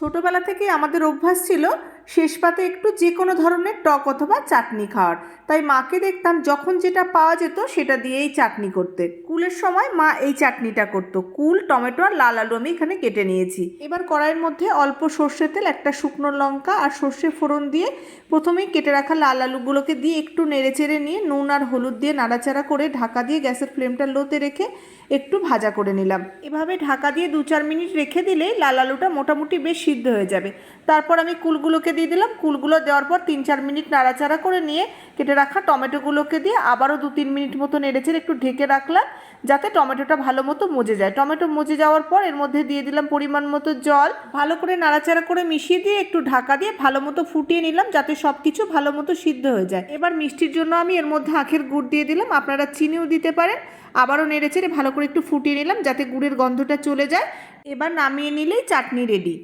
ছোটোবেলা থেকে আমাদের অভ্যাস ছিল শেষ পাতে একটু যে কোনো ধরনের টক অথবা চাটনি খাওয়ার। তাই মাকে দেখতাম যখন যেটা পাওয়া যেত সেটা দিয়েই চাটনি করতে। কুলের সময় মা এই চাটনিটা করতো। কুল, টমেটো আর লাল আলু আমি এখানে কেটে নিয়েছি। এবার কড়াইয়ের মধ্যে অল্প সর্ষে তেল, একটা শুকনো লঙ্কা আর সর্ষে ফোড়ন দিয়ে প্রথমেই কেটে রাখা লাল আলুগুলোকে দিয়ে একটু নেড়েচেড়ে নিয়ে নুন আর হলুদ দিয়ে নাড়াচাড়া করে ঢাকা দিয়ে গ্যাসের ফ্লেমটা লোতে রেখে একটু ভাজা করে নিলাম। এভাবে ঢাকা দিয়ে দু চার মিনিট রেখে দিলেই লাল আলুটা মোটামুটি বেশ সিদ্ধ হয়ে যাবে। তারপর আমি কুলগুলোকে দিয়ে দিলাম। কুলগুলো দেওয়ার পর তিন চার মিনিট নাড়াচাড়া করে নিয়ে কেটে রাখা টমেটোগুলোকে দিয়ে আবারও দু তিন মিনিট মতো নেড়েচেড়ে একটু ঢেকে রাখলাম, যাতে টমেটোটা ভালো মতো মজে যায়। টমেটো মজে যাওয়ার পর এর মধ্যে দিয়ে দিলাম পরিমাণ মতো জল। ভালো করে নাড়াচাড়া করে মিশিয়ে দিয়ে একটু ঢাকা দিয়ে ভালো মতো ফুটিয়ে নিলাম, যাতে সব কিছু ভালো মতো সিদ্ধ হয়ে যায়। এবার মিষ্টির জন্য আমি এর মধ্যে আখের গুড় দিয়ে দিলাম। আপনারা চিনিও দিতে পারেন। আবারও নেড়েচেড়ে ভালো করে একটু ফুটিয়ে নিলাম, যাতে গুড়ের গন্ধটা চলে যায়। এবার নামিয়ে নিলেই চাটনি রেডি